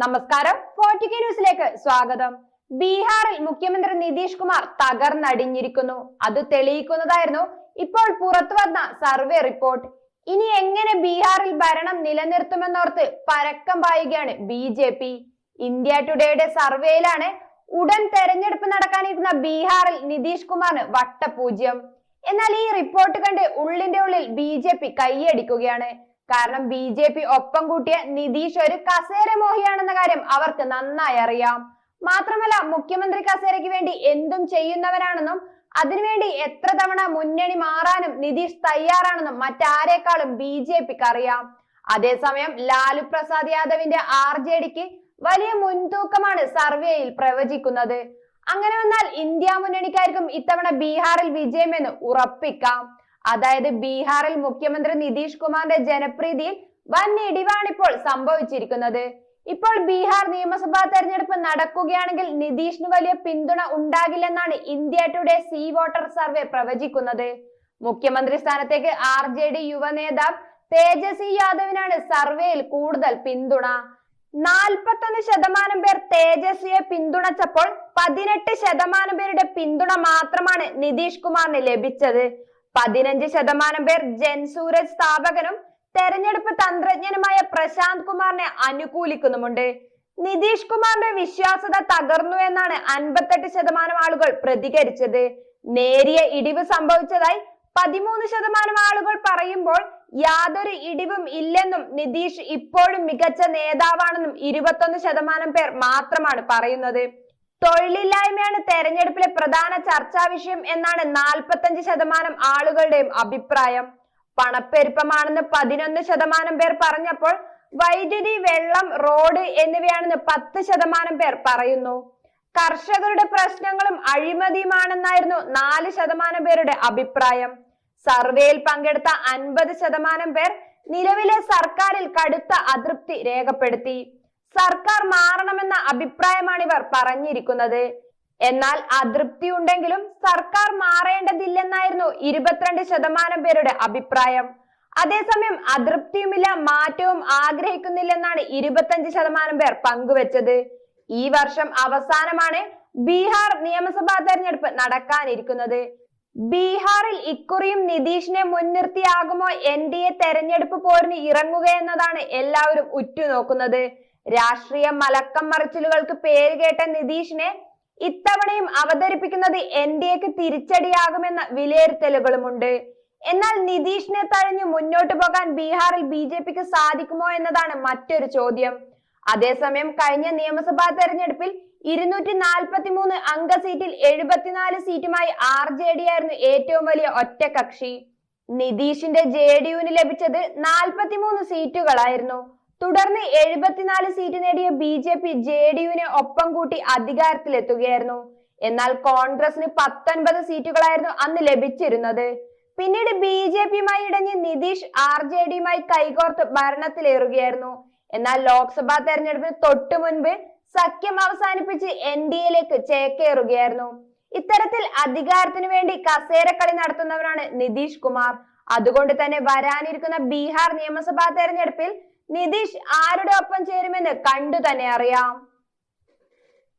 നമസ്കാരം. ഫോർട്ടിക്ക ന്യൂസിലേക്ക് സ്വാഗതം. ബീഹാറിൽ മുഖ്യമന്ത്രി നിതീഷ് കുമാർ തകർന്നടിഞ്ഞിരിക്കുന്നു. അത് തെളിയിക്കുന്നതായിരുന്നു ഇപ്പോൾ പുറത്തു വന്ന സർവേ റിപ്പോർട്ട്. ഇനി എങ്ങനെ ബീഹാറിൽ ഭരണം നിലനിർത്തുമെന്നോർത്ത് പരക്കം പായുകയാണ് ബി ജെ പി. ഇന്ത്യ ടുഡേയുടെ സർവേയിലാണ് ഉടൻ തെരഞ്ഞെടുപ്പ് നടക്കാനിരുന്ന ബീഹാറിൽ നിതീഷ് കുമാറിന് വട്ടപൂജ്യം. എന്നാൽ ഈ റിപ്പോർട്ട് കണ്ട് ഉള്ളിന്റെ ഉള്ളിൽ ബി ജെ പി കൈയടിക്കുകയാണ്. കാരണം ബി ജെ പി ഒപ്പം കൂട്ടിയ നിതീഷ് ഒരു കസേര മോഹിയാണെന്ന കാര്യം അവർക്ക് നന്നായി അറിയാം. മാത്രമല്ല മുഖ്യമന്ത്രി കസേരയ്ക്ക് വേണ്ടി എന്തും ചെയ്യുന്നവരാണെന്നും അതിനുവേണ്ടി എത്ര തവണ മുന്നണി മാറാനും നിതീഷ് തയ്യാറാണെന്നും മറ്റാരേക്കാളും ബി ജെ പിക്ക് അറിയാം അതേസമയം ലാലു പ്രസാദ് യാദവിന്റെ ആർ ജെ ഡിക്ക് വലിയ മുൻതൂക്കമാണ് സർവേയിൽ പ്രവചിക്കുന്നത്. അങ്ങനെ വന്നാൽ ഇന്ത്യ മുന്നണിക്കാർക്കും ഇത്തവണ ബീഹാറിൽ വിജയമെന്ന് ഉറപ്പിക്കാം. അതായത് ബീഹാറിൽ മുഖ്യമന്ത്രി നിതീഷ് കുമാറിന്റെ ജനപ്രീതിയിൽ വൻ ഇടിവാണിപ്പോൾ സംഭവിച്ചിരിക്കുന്നത്. ഇപ്പോൾ ബീഹാർ നിയമസഭാ തെരഞ്ഞെടുപ്പ് നടക്കുകയാണെങ്കിൽ നിതീഷിന് വലിയ പിന്തുണ ഉണ്ടാകില്ലെന്നാണ് India Today C Voter survey പ്രവചിക്കുന്നത്. മുഖ്യമന്ത്രി സ്ഥാനത്തേക്ക് ആർ ജെ ഡി യുവനേതാവ് തേജസ്വി യാദവിനാണ് സർവേയിൽ കൂടുതൽ പിന്തുണ. നാൽപ്പത്തൊന്ന് ശതമാനം പേർ തേജസ്വിയെ പിന്തുണച്ചപ്പോൾ പതിനെട്ട് ശതമാനം പേരുടെ പിന്തുണ മാത്രമാണ് നിതീഷ് കുമാറിന് ലഭിച്ചത്. പതിനഞ്ച് ശതമാനം പേർ ജൻസൂരജ് സ്ഥാപകനും തെരഞ്ഞെടുപ്പ് തന്ത്രജ്ഞനുമായ പ്രശാന്ത് കുമാറിനെ അനുകൂലിക്കുന്നുമുണ്ട്. നിതീഷ് കുമാറിന്റെ വിശ്വാസത തകർന്നു എന്നാണ് അൻപത്തെട്ട് ശതമാനം ആളുകൾ പ്രതികരിച്ചത്. നേരിയ ഇടിവ് സംഭവിച്ചതായി പതിമൂന്ന് ശതമാനം ആളുകൾ പറയുമ്പോൾ യാതൊരു ഇടിവും ഇല്ലെന്നും നിതീഷ് ഇപ്പോഴും മികച്ച നേതാവാണെന്നും ഇരുപത്തൊന്ന് ശതമാനം പേർ മാത്രമാണ് പറയുന്നത്. തൊഴിലില്ലായ്മയാണ് തെരഞ്ഞെടുപ്പിലെ പ്രധാന ചർച്ചാ വിഷയം എന്നാണ് നാൽപ്പത്തഞ്ച് ശതമാനം ആളുകളുടെയും അഭിപ്രായം. പണപ്പെരുപ്പമാണെന്ന് പതിനൊന്ന് ശതമാനം പേർ പറഞ്ഞപ്പോൾ വൈദ്യുതി വെള്ളം റോഡ് എന്നിവയാണെന്ന് പത്ത് ശതമാനം പേർ പറയുന്നു. കർഷകരുടെ പ്രശ്നങ്ങളും അഴിമതിയുമാണെന്നായിരുന്നു നാല് ശതമാനം പേരുടെ അഭിപ്രായം. സർവേയിൽ പങ്കെടുത്ത അൻപത് ശതമാനം പേർ നിലവിലെ സർക്കാരിൽ കടുത്ത അതൃപ്തി രേഖപ്പെടുത്തി. സർക്കാർ മാറണമെന്ന അഭിപ്രായമാണ് ഇവർ പറഞ്ഞിരിക്കുന്നത്. എന്നാൽ അതൃപ്തി ഉണ്ടെങ്കിലും സർക്കാർ മാറേണ്ടതില്ലെന്നായിരുന്നു ഇരുപത്തിരണ്ട് ശതമാനം പേരുടെ അഭിപ്രായം. അതേസമയം അതൃപ്തിയുമില്ല മാറ്റവും ആഗ്രഹിക്കുന്നില്ലെന്നാണ് ഇരുപത്തഞ്ച് ശതമാനം പേർ പങ്കുവച്ചത്. ഈ വർഷം അവസാനമാണ് ബീഹാർ നിയമസഭാ തെരഞ്ഞെടുപ്പ് നടക്കാനിരിക്കുന്നത്. ബീഹാറിൽ ഇക്കുറിയും നിതീഷിനെ മുൻനിർത്തിയാകുമോ എൻ ഡി എ തെരഞ്ഞെടുപ്പ് പോരിന് ഇറങ്ങുകയെന്നതാണ് എല്ലാവരും ഉറ്റുനോക്കുന്നത്. രാഷ്ട്രീയ മലക്കം മറിച്ചിലുകൾക്ക് പേരുകേട്ട നിതീഷിനെ ഇത്തവണയും അവതരിപ്പിക്കുന്നത് എൻ ഡി എക്ക് തിരിച്ചടിയാകുമെന്ന വിലയിരുത്തലുകളുമുണ്ട്. എന്നാൽ നിതീഷിനെ തഴഞ്ഞു മുന്നോട്ട് പോകാൻ ബീഹാറിൽ ബി ജെ പിക്ക് സാധിക്കുമോ എന്നതാണ് മറ്റൊരു ചോദ്യം. അതേസമയം കഴിഞ്ഞ നിയമസഭാ തെരഞ്ഞെടുപ്പിൽ ഇരുന്നൂറ്റി നാൽപ്പത്തി മൂന്ന് അംഗ സീറ്റിൽ എഴുപത്തിനാല് സീറ്റുമായി ആർ ജെ ഡി ആയിരുന്നു ഏറ്റവും വലിയ ഒറ്റകക്ഷി നിതീഷിന്റെ ജെ ഡി യുവിന് ലഭിച്ചത് നാൽപ്പത്തിമൂന്ന് സീറ്റുകളായിരുന്നു. തുടർന്ന് എഴുപത്തിനാല് സീറ്റ് നേടിയ B J P J D യുവിനെ ഒപ്പം കൂട്ടി അധികാരത്തിലെത്തുകയായിരുന്നു. എന്നാൽ കോൺഗ്രസിന് പത്തൊൻപത് സീറ്റുകളായിരുന്നു അന്ന് ലഭിച്ചിരുന്നത്. പിന്നീട് ബി ജെ പിയുമായി ഇടഞ്ഞ് നിതീഷ് ആർ ജെ ഡിയുമായി കൈകോർത്ത് ഭരണത്തിലേറുകയായിരുന്നു. എന്നാൽ ലോക്സഭാ തെരഞ്ഞെടുപ്പിന് തൊട്ടു മുൻപ് സഖ്യം അവസാനിപ്പിച്ച് എൻ ഡി എയിലേക്ക് ചേക്കേറുകയായിരുന്നു. ഇത്തരത്തിൽ അധികാരത്തിനു വേണ്ടി കസേരക്കളി നടത്തുന്നവരാണ് നിതീഷ് കുമാർ. അതുകൊണ്ട് തന്നെ വരാനിരിക്കുന്ന ബീഹാർ നിയമസഭാ തെരഞ്ഞെടുപ്പിൽ നിതീഷ് ആരുടെ ഒപ്പം ചേരുമെന്ന് കണ്ടു തന്നെ അറിയാം.